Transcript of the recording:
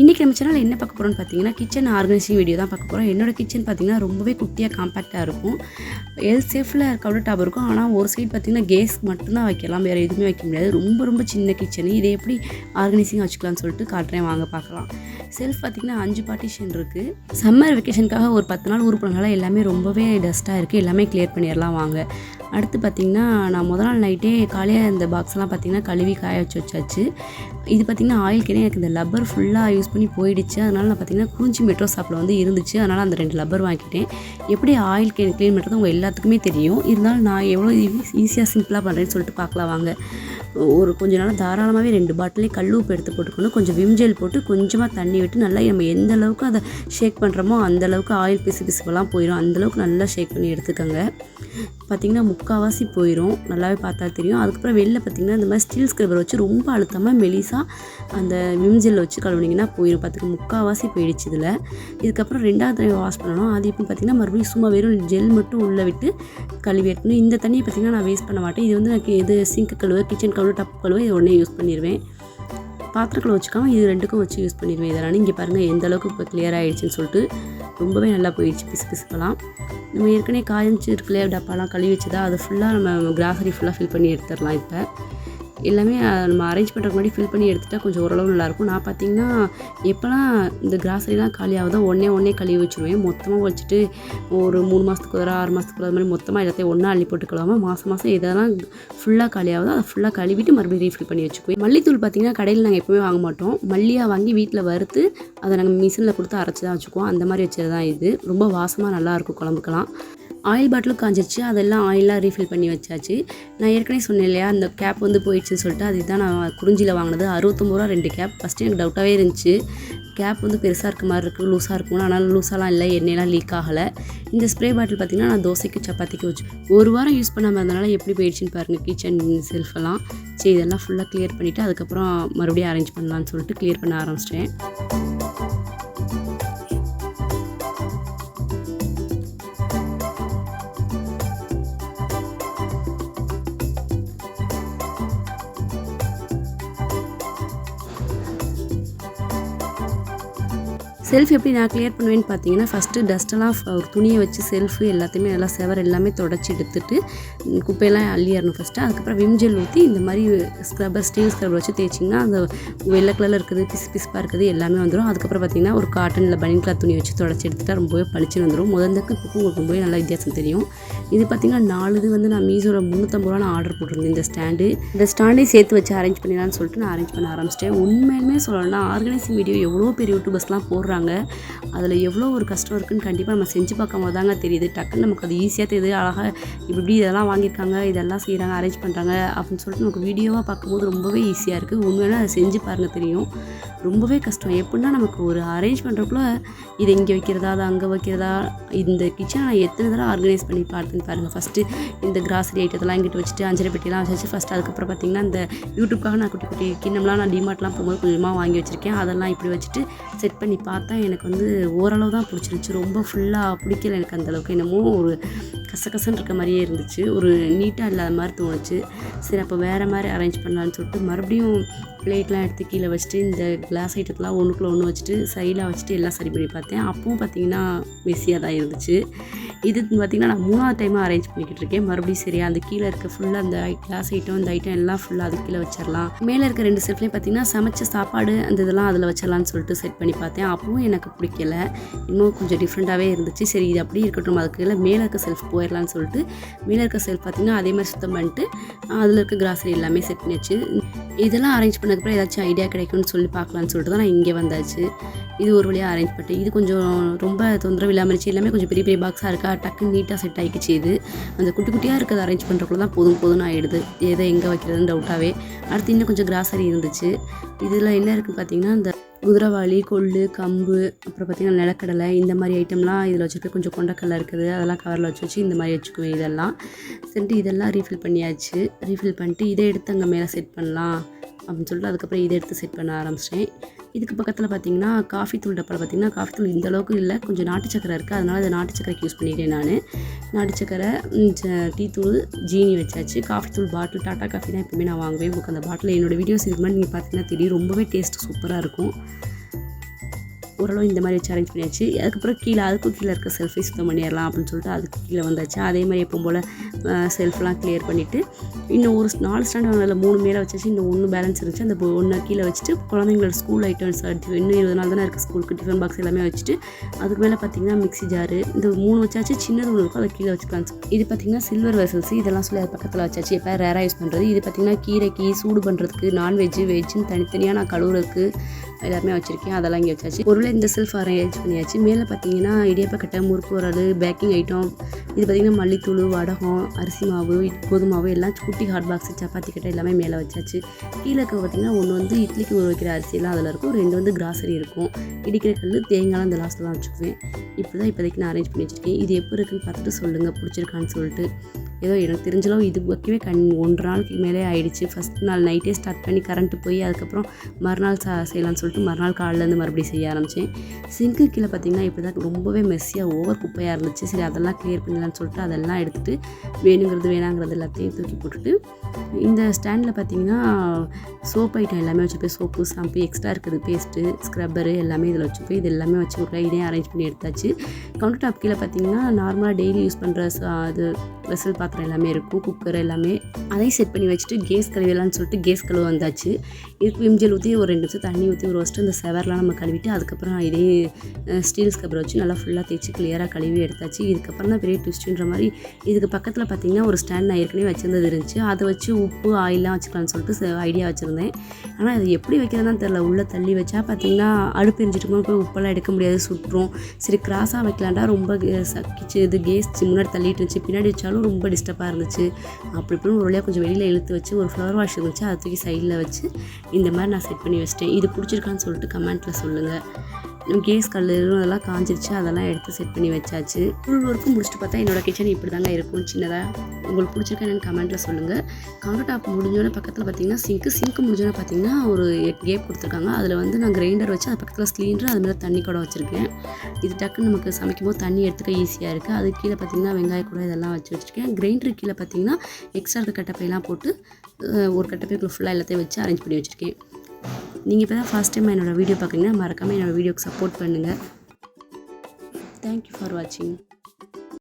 இன்றைக்கி நம்ம சேனல் என்ன பார்க்க போகிறோம்னு பார்த்தீங்கன்னா கிச்சன் ஆர்கனைசிங் வீடியோ தான் பார்க்க போகிறோம் என்னோட கிச்சன் பார்த்தீங்கன்னா ரொம்பவே குட்டியாக காம்பேக்டாக இருக்கும். எல் சேஃபில் கவுண்டர் டாப் இருக்கும். ஆனால் ஒரு சைடு பார்த்தீங்கன்னா கேஸ் மட்டும்தான் வைக்கலாம். வேறு எதுவுமே வைக்க முடியாது. ரொம்ப ரொம்ப சின்ன கிச்சனு இதை எப்படி ஆர்கனைசிங்காக வச்சுக்கலாம்னு சொல்லிட்டு காட்டுறேன். வாங்க பார்க்கலாம். செல்ஃப் பார்த்தீங்கன்னா அஞ்சு பார்ட்டிஷன் இருக்குது சம்மர் வெக்கேஷனுக்காக ஒரு பத்து நாள் ஊர் போனனால எல்லாமே ரொம்பவே டஸ்ட்டாக இருக்குது எல்லாமே கிளியர் பண்ணிடலாம். வாங்க. அடுத்து பார்த்திங்கன்னா நான் முதல் நாள் நைட்டே காலையாக இந்த பாக்ஸ்லாம் பார்த்திங்கன்னா கழுவி காய வச்சு வச்சாச்சு. இது பார்த்திங்கன்னா ஆயில் எனக்கு இந்த லப்பர் ஃபுல்லாக யூஸ் பண்ணி போயிடுச்சு. அதனால் நான் பார்த்திங்கன்னா குறிஞ்சி மெட்ரோ ஷாப்பில் வந்து இருந்துச்சு. அதனால் அந்த ரெண்டு லப்பர் வாங்கிட்டேன் எப்படி ஆயில் கேன் க்ளீன் பண்ணுறது உங்கள் எல்லாத்துக்குமே தெரியும். இருந்தாலும் நான் எவ்வளோ ஈஸியாக சிம்பிளாக பண்ணுறேன்னு சொல்லிட்டு பார்க்கலாம் வாங்க. ஒரு கொஞ்ச நாள் தாராளமாகவே ரெண்டு பாட்டிலே கல் உப்பு எடுத்து போட்டுக்கணும். கொஞ்சம் விம் ஜெல் போட்டு கொஞ்சமாக தண்ணி விட்டு நல்லா நம்ம எந்த அளவுக்கு அதை ஷேக் பண்ணுறோமோ அந்த அளவுக்கு ஆயில் பிசு பிசுப்பெல்லாம் போயிடும் அந்த அளவுக்கு நல்லா ஷேக் பண்ணி எடுத்துக்கோங்க. பார்த்திங்கன்னா முக்கால்வாசி போயிடும் நல்லாவே பார்த்தா தெரியும். அதுக்கப்புறம் வெளில பார்த்திங்கன்னா இந்த மாதிரி ஸ்டீல் ஸ்க்ரப்பர் வச்சு ரொம்ப அழுத்தமாக மெலிசாக அந்த விம் ஜெல் வச்சு கழுவுனிங்கன்னா போயிடும் பார்த்துக்க முக்கால்வாசி போயிடுச்சு இதில். இதுக்கப்புறம் ரெண்டாவது தடவை வாஷ் பண்ணணும். அது இப்போ பார்த்திங்கன்னா மறுபடியும் சும்மா வெறும் ஜெல் மட்டும் உள்ளே விட்டு கழுவி எடுக்கணும். இந்த தண்ணியை பார்த்திங்கன்னா நான் வேஸ்ட் பண்ண மாட்டேன். இது வந்து எனக்கு இது சிங்க் கழுவ கிச்சன் கழுவ டப் கழுவ இது உடனே யூஸ் பண்ணிடுவேன் பாத்திரத்தில் வச்சுக்காமல் இது ரெண்டுக்கும் வச்சு யூஸ் பண்ணிடுவேன் இதெல்லாம் இங்கே பாருங்கள் எந்த அளவுக்கு இப்போ கிளியர் ஆகிடுச்சின்னு சொல்லிட்டு ரொம்பவே நல்லா போயிடுச்சு பிசு பிசுக்கெல்லாம் நம்ம ஏற்கனவே காய்ச்சி இருக்குல்லையே டப்பாலாம் கழுவி வச்சதா அது ஃபுல்லாக நம்ம கிராசரி ஃபுல்லாக ஃபில் பண்ணி எடுத்துடலாம் இப்போ. எல்லாமே நம்ம அரேஞ்ச் பண்ணுறதுக்கு முன்னாடி ஃபில் பண்ணி எடுத்துகிட்டா கொஞ்சம் ஓரளவு நல்லாயிருக்கும். நான் பார்த்தீங்கன்னா எப்போல்லாம் இந்த கிராசரிலாம் காலி ஆகுதோ ஒன்றே ஒன்றே கழுவி வச்சுருவேன். மொத்தமாக வச்சுட்டு ஒரு மூணு மாதத்துக்கு ஒரு ஆறு மாதத்துக்கு அது மாதிரி மொத்தமாக எல்லாத்தையும் ஒன்றா அள்ளி போட்டு கழுவாமல் மாதம் மாதம் எதெல்லாம் ஃபுல்லாக காலி ஆகுதோ அதை ஃபுல்லாக கழுவிட்டு மறுபடியும் ரீஃபில் பண்ணி வச்சுக்குவேன். மல்லித்தூள் பார்த்தீங்கன்னா கடையில் நாங்கள் எப்போவுமே வாங்க மாட்டோம். மல்லியாக வாங்கி வீட்டில் வறுத்து அதை நாங்கள் மிஷினில் கொடுத்து அரைச்சி தான் வச்சுக்குவோம். அந்த மாதிரி வச்சது தான் இது. ரொம்ப வாசமாக நல்லாயிருக்கும் குழம்புக்கெல்லாம். ஆயில் பாட்டிலும் காஞ்சிருச்சு. அதெல்லாம் ஆயிலாக ரீஃபில் பண்ணி வச்சாச்சு. நான் ஏற்கனவே சொன்னேன் இல்லையா அந்த கேப் வந்து போயிடுச்சுன்னு சொல்லிட்டு அதுதான் நான் குறிஞ்சியில் வாங்கினது. அறுபத்தொம்பது ரூபா ரெண்டு கேப் ஃபஸ்ட்டு எனக்கு டவுட்டாகவே இருந்துச்சு. கேப் வந்து பெருசாக இருக்க மாதிரி இருக்குது லூஸாக இருக்கும் ஆனால் லூஸாலாம் இல்லை எண்ணெயெல்லாம் லீக் ஆகலை. இந்த ஸ்ப்ரே பாட்டில் பார்த்திங்கன்னா நான் தோசைக்கு சப்பாத்திக்கு வச்சு ஒரு வாரம் யூஸ் பண்ணாமல் இருந்தனால எப்படி போயிடுச்சுன்னு பாருங்கள் கிச்சன் செல்ஃபெல்லாம் சரி இதெல்லாம் ஃபுல்லாக க்ளியர் பண்ணிவிட்டு அதுக்கப்புறம் மறுபடியும் அரேஞ்ச் பண்ணலான்னு சொல்லிட்டு க்ளியர் பண்ண ஆரம்பிச்சிட்டேன். செல்ஃப் எப்படி நான் கிளியர் பண்ணுவேன்னு பார்த்தீங்கன்னா ஃபஸ்ட்டு டஸ்ட்டெல்லாம் ஒரு துணியை வச்சு செல்ஃபு எல்லாத்தையுமே நல்லா செவர் எல்லாமே தொடச்சி எடுத்துட்டு குப்பையெல்லாம் அள்ளிடணும் ஃபஸ்ட்டு அதுக்கப்புறம் விம் ஜெல் ஊற்றி இந்த மாதிரி ஸ்க்ரப்பர் ஸ்டீல் ஸ்க்ரப்பர் வச்சு தேய்ச்சிங்கன்னா அந்த வெள்ளை கலரில் இருக்குது பிசு பிசுப்பாக இருக்குது எல்லாமே வந்துடும் அதுக்கப்புறம் பார்த்தீங்கன்னா ஒரு காட்டனில் பனியன் கிளாத் துணி வச்சு தொடச்சி எடுத்துட்டா ரொம்பவே பளிச்சுன்னு வந்துடும் முதலுக்கு இப்போ உங்களுக்கு ரொம்பவே நல்லா வித்தியாசம் தெரியும். இது பார்த்தீங்கன்னா நாலு இது வந்து நான் மீஷோவில் முந்நூற்றம்பது ரூபா நான் ஆர்டர் போட்டிருந்தேன் இந்த ஸ்டாண்டு இந்த ஸ்டாண்டையும் சேர்த்து வச்சு அரேஞ்ச் பண்ணிடலாம்னு சொல்லிட்டு நான் அரேஞ்ச் பண்ண ஆரம்பிச்சிட்டேன். உண்மையுமே சொல்லணும்னா ஆர்கனைசிங் வீடியோ எவ்வளோ பெரிய யூடியூபர்ஸ்லாம் போடுறாங்க. அதில் எவ்வளோ ஒரு கஷ்டம் இருக்குன்னு கண்டிப்பாக நம்ம செஞ்சு பார்க்கும் போது தாங்க தெரியுது. டக்குன்னு நமக்கு அது ஈஸியாக தெரியுது. அழகாக இப்படி இப்படி இதெல்லாம் வாங்கியிருக்காங்க இதெல்லாம் செய்கிறாங்க அரேஞ்ச் பண்ணுறாங்க அப்படின்னு சொல்லிட்டு நமக்கு வீடியோவாக பார்க்கும்போது ரொம்பவே ஈஸியாக இருக்குது உண்மையான அதை செஞ்சு பாருங்கள் தெரியும். ரொம்பவே கஷ்டம். எப்படின்னா நமக்கு ஒரு அரேஞ்ச் பண்ணுறக்குள்ள இதை இங்கே வைக்கிறதா அதை அங்கே வைக்கிறதா இந்த கிச்சனை நான் எத்தனை தடவை ஆர்கனைஸ் பண்ணி பார்த்தேன்னு பாருங்கள் ஃபஸ்ட்டு இந்த கிராசரி ஐட்டத்தெல்லாம் இங்கிட்டு வச்சுட்டு அஞ்சரை பெட்டிலாம் வச்சு ஃபஸ்ட்டு அதுக்கப்புறம் பார்த்தீங்கன்னா இந்த யூடியூப்காக நான் குட்டி குட்டி கிண்ணம்லாம் நான் டிமார்ட்லாம் போகும்போது கொஞ்சமாக வாங்கி வச்சுருக்கேன். அதெல்லாம் இப்படி வச்சுட்டு செட் பண்ணி பார்த்தேன். பார்த்தா எனக்கு வந்து ஓரளவு தான் பிடிச்சிருந்துச்சி. ரொம்ப ஃபுல்லாக பிடிக்கல எனக்கு அந்த அளவுக்கு. என்னமோ ஒரு கசகசன்னு இருக்க மாதிரியே இருந்துச்சு. ஒரு நீட்டாக இல்லாத மாதிரி தோணுச்சு. சரி அப்போ வேறு மாதிரி அரேஞ்ச் பண்ணலான்னு சொல்லிட்டு மறுபடியும் பிளேட்லாம் எடுத்து கீழே வச்சுட்டு இந்த கிளாஸ் ஐட்டத்தெலாம் ஒன்றுக்குள்ள ஒன்று வச்சுட்டு சைடாக வச்சுட்டு எல்லாம் சரி பண்ணி பார்த்தேன். அப்பவும் பார்த்தீங்கன்னா மெஸ்ஸியாக தான் இருந்துச்சு. இது பார்த்திங்கன்னா நான் மூணாவது டைமாக அரேஞ்ச் பண்ணிக்கிட்டு இருக்கேன். மறுபடியும் சரியா அந்த கீழே இருக்க ஃபுல்லாக அந்த கிளாஸ் ஐட்டம் இந்த ஐட்டம் எல்லாம் ஃபுல்லாக அது கீழே வச்சிடலாம். மேலே இருக்க ரெண்டு செல்ஃப்லேயும் பார்த்தீங்கன்னா சமைச்ச சாப்பாடு அந்த இதெல்லாம் அதில் வச்சிடலான்னு சொல்லிட்டு செட் பண்ணி பார்த்தேன். அப்பவும் எனக்கு பிடிக்கல. இன்னும் கொஞ்சம் டிஃப்ரெண்ட்டாகவே இருந்துச்சு. சரி இது அப்படியே இருக்கட்டும். அதுக்கு மேலே இருக்க செல்ஃப் போயிடலான்னு சொல்லிட்டு மேலே இருக்க செல் பார்த்திங்கன்னா அதே மாதிரி சுத்தம் பண்ணிட்டு அதில் இருக்க கிராசரி எல்லாமே செட் பண்ணியாச்சு இதெல்லாம் அரேஞ்ச் பண்ணதுக்கப்புறம் ஏதாச்சும் ஐடியா கிடைக்கும்னு சொல்லி பார்க்கலான்னு சொல்லிட்டு தான் நான் இங்கே வந்தாச்சு. இது ஒரு வழியாக அரேஞ்ச் பண்ணிட்டேன் இது கொஞ்சம் ரொம்ப தொந்தரவு இல்லாமல் இருந்துச்சு. எல்லாமே கொஞ்சம் பெரிய பெரிய பாக்ஸாக இருக்கா? டக்குன்னு நீட்டாக செட் ஆகிக்கிச்சு இது. அந்த குட்டி குட்டியாக இருக்கிறத அரேஞ்ச் பண்ணுறக்குள்ள தான் போதும் போதும்னு ஆகிடுது எதை எங்கே வைக்கிறதுன்னு டவுட்டாகவே அடுத்து இன்னும் கொஞ்சம் கிராசரி இருந்துச்சு. இதில் என்ன இருக்குன்னு பார்த்தீங்கன்னா இந்த குதிரவாளி கொள்ளு கம்பு அப்புறம் பார்த்திங்கன்னா நிலக்கடலை இந்த மாதிரி ஐட்டம்லாம் இதில் வச்சுருக்கேன் கொஞ்சம் கொண்டக்கடலை இருக்குது. அதெல்லாம் கவரில் வச்சு வச்சு இந்த மாதிரி வச்சுக்குவேன் இதெல்லாம். சென்ட்டு இதெல்லாம் ரீஃபில் பண்ணியாச்சு. ரீஃபில் பண்ணிட்டு இதை எடுத்து அங்கே மேலே செட் பண்ணலாம். அப்படின்னு சொல்லிட்டு அதுக்கப்புறம் இதை எடுத்து செட் பண்ண ஆரம்பிச்சிட்டேன். இதுக்கு பக்கத்தில் பார்த்தீங்கன்னா காஃபி தூள் டப்பாவில் பார்த்தீங்கன்னா காஃபி தூள் இந்த அளவுக்கு இல்லை. கொஞ்சம் நாட்டு சக்கரை இருக்குது அதனால் அதை நாட்டு சக்கரைக்கு யூஸ் பண்ணிட்டேன் நான். நாட்டு சக்கரை டீ தூள் ஜீனி வச்சாச்சு. காஃபி தூள் பாட்டில் டாட்டா காஃபி தான் எப்பவுமே நான் வாங்குவேன் உங்களுக்கு அந்த பாட்டில் என்னோட வீடியோஸ் இதுக்கு முன்னாடி நீங்கள் பார்த்தீங்கன்னா தெரியும். ரொம்பவே டேஸ்ட் சூப்பராக இருக்கும். ஓரளவு இந்த மாதிரி வச்சு அரேஞ்ச் பண்ணியாச்சு. அதுக்கப்புறம் கீழே அதுக்கும் கீழே இருக்க செல்ஃபை சுத்தம் பண்ணிடலாம் அப்படின்னு சொல்லிட்டு அதுக்கு கீழே வந்தாச்சு. அதே மாதிரி எப்போ போல் செல்ஃப்லாம் கிளியர் பண்ணிவிட்டு இன்னும் ஒரு நாலு ஸ்டாண்ட் அதில் மூணு மேலே வச்சாச்சு இன்னும் ஒன்று பேலன்ஸ் இருந்துச்சு. அந்த ஒன்று கீழே வச்சுட்டு குழந்தைங்களோட ஸ்கூல் ஐட்டம்ஸ் இன்னும் இருபது நாள் தானே இருக்குது ஸ்கூலுக்கு டிஃபன் பாக்ஸ் எல்லாமே வச்சுட்டு. அதுக்கு மேலே பார்த்தீங்கன்னா மிக்ஸி ஜாரு இந்த மூணு வச்சாச்சு சின்னது ஒன்று இருக்கும் அதை கீழே வச்சுக்கலாம் இது பார்த்தீங்கன்னா சில்வர் வெசல்ஸ் இதெல்லாம் சொல்லி அது பக்கத்தில் வச்சாச்சு. எப்போ ரேராக யூஸ் பண்ணுறது இது பார்த்தீங்கன்னா கீரைக்கு சூடு பண்ணுறதுக்கு நான்வெஜ்ஜு வெஜ்ஜுன்னு தனித்தனியாக நான் கழுவுறதுக்கு எல்லாமே வச்சுருக்கேன். அதெல்லாம் இங்கே வச்சாச்சு. பொருளை இந்த செல்ஃப் அரேஞ்ச் பண்ணியாச்சு. மேலே பார்த்தீங்கன்னா இடியப்பக்கட்டை முறுக்கு உரல் பேக்கிங் ஐட்டம் இது பார்த்தீங்கன்னா மல்லித்தூள் வடகம் அரிசி மாவு கோதுமை மாவு எல்லாம் குட்டி ஹாட் பாக்ஸ் சப்பாத்தி கட்டை எல்லாமே மேலே வச்சாச்சு. கீழே இருக்க பார்த்தீங்கன்னா ஒன்று வந்து இட்லிக்கு ஊற வைக்கிற அரிசியெல்லாம் அதில் இருக்கும். ரெண்டு வந்து கிராசரி இருக்கும். இடிக்கிற கல் தேங்காய்லாம் இந்த லாஸ்ட்டில் தான் வச்சுக்குவேன் இப்படி தான் இப்போதைக்கு நான் அரேஞ்ச் பண்ணி வச்சுருக்கேன். இது எப்போ இருக்குன்னு பார்த்துட்டு சொல்லுங்கள் பிடிச்சிருக்கான்னு சொல்லிட்டு. ஏதோ எனக்கு தெரிஞ்சளவு இது வரைக்குமே கண் ஒன்று நாளுக்கு மேலே ஆயிடுச்சு. ஃபஸ்ட் நாள் நைட்டே ஸ்டார்ட் பண்ணி கரண்ட்டு போய் அதுக்கப்புறம் மறுநாள் சா செய்யலாம்னு சொல்லிட்டு மறுநாள் காலிலேருந்து மறுபடியும் செய்ய ஆரம்பித்தேன் சிங்க்கு கீழே பார்த்தீங்கன்னா இப்படி தான் ரொம்பவே மெஸ்ஸியாக ஓவர் குப்பையாக இருந்துச்சு. சரி அதெல்லாம் கிளியர் பண்ணலாம்னு சொல்லிட்டு அதெல்லாம் எடுத்துகிட்டு வேணுங்கிறது வேணாங்கிறது எல்லாத்தையும் தூக்கி போட்டுட்டு இந்த ஸ்டாண்டில் பார்த்தீங்கன்னா சோப் ஐட்டம் எல்லாமே வச்சுப்போய் சோப்பு ஷாம்பு எக்ஸ்ட்ரா இருக்குது. பேஸ்ட்டு ஸ்க்ரப்பரு எல்லாமே இதில் வச்சுப்போய் இது எல்லாமே வச்சு ஒரு இதையும் அரேஞ்ச் பண்ணி எடுத்தாச்சு. கவுண்டர் டாப் கீழே பார்த்தீங்கன்னா நார்மலாக டெய்லி யூஸ் பண்ணுற அது வெசல் பாத்திரம் எல்லாமே இருக்கும் குக்கர் எல்லாமே. அதையும் செட் பண்ணி வச்சுட்டு கேஸ் கழுவிடலாம்னு சொல்லிட்டு கேஸ் கழுவ வந்தாச்சு. இதுக்கு விம்ஜல் ஊற்றி ஒரு ரெண்டு நிமிஷம் தண்ணி ஊற்றி ஒரு ஃபஸ்ட்டு அந்த செவர்லாம் நம்ம கழுவிட்டு அதுக்கப்புறம் இதே ஸ்டீல் ஸ்கப்பரை வச்சு நல்லா ஃபுல்லாக தேய்ச்சி கிளியராக கழுவி எடுத்தாச்சு. இதுக்கப்புறம் தான் பெரிய ட்விஸ்ட்டுன்ற மாதிரி இதுக்கு பக்கத்தில் பார்த்தீங்கன்னா ஒரு ஸ்டாண்ட் நான் ஏற்கனவே வச்சிருந்தது இருந்துச்சு. அதை வச்சு உப்பு ஆயிலாம் வச்சுக்கலாம்னு சொல்லிட்டு ஐடியா வச்சுருந்தேன். ஆனால் அது எப்படி வைக்கிறதுன்னு தெரில உள்ளே தள்ளி வச்சா பார்த்தீங்கன்னா அடுப்பு எரிஞ்சிட்டு போய் உப்பெல்லாம் எடுக்க முடியாது சுற்றும் சரி கிராஸாக வைக்கலாண்டா ரொம்ப க- சக்கிச்சு இது கேஸ் முன்னாடி தள்ளிட்டு இருந்துச்சு. பின்னாடி வச்சாலும் ரொம்ப டிஸ்டர்பாக இருந்துச்சு. அப்படி இப்படின்னு ஒரு வழியாக கொஞ்சம் வெளியில் இழுத்து வச்சு ஒரு ஃப்ளவர் வாஷ் இருந்துச்சு. அதை தூக்கி சைடில் வச்சு இந்த மாதிரி நான் செட் பண்ணி வச்சிட்டேன். இது பிடிச்சிருக்கான்னு சொல்லிட்டு கமெண்ட்டில் சொல்லுங்கள் கேஸ் கல் அதெல்லாம் காஞ்சிருச்சு அதெல்லாம் எடுத்து செட் பண்ணி வச்சாச்சு. ஃபுல் ஒர்க்கும் முடிச்சுட்டு பார்த்தா என்னோடய கிச்சன் இப்படி தாங்க இருக்கும் சின்னதாக உங்களுக்கு பிடிச்சிருக்கா என்னென்னு கமெண்ட்டில் சொல்லுங்கள் கவுண்டர் டாப் முடிஞ்சோடனே பக்கத்தில் பார்த்தீங்கன்னா சிங்க்கு சிங்க்கு முடிஞ்சோடனே பார்த்தீங்கன்னா ஒரு கேப் கொடுத்துருக்காங்க. அதில் வந்து நான் கிரைண்டர் வச்சு அது பக்கத்தில் ஸ்க்ளீனர் அது மேலே தண்ணி கூட வச்சுருக்கேன். இது டக்குன்னு நமக்கு சமைக்கும் போது தண்ணி எடுத்துக்க ஈஸியாக இருக்குது அது கீழே பார்த்தீங்கன்னா வெங்காய கூட இதெல்லாம் வச்சு வச்சுருக்கேன். கிரைண்டர் கீழே பார்த்தீங்கன்னா எக்ஸ்ட்ரா இருக்க கட்டப்பையெல்லாம் போட்டு ஒரு கட்டப்பைக்குள்ள ஃபுல்லாக எல்லாத்தையும் வச்சு அரேஞ்ச் பண்ணி வச்சுருக்கேன். நீங்கள் இப்போ தான் ஃபஸ்ட் டைம் என்னோடய வீடியோ பார்க்குறீங்கன்னா மறக்காமல் என்னோடய வீடியோக்கு சப்போர்ட் பண்ணுங்கள் தேங்க்யூ ஃபார் வாட்சிங்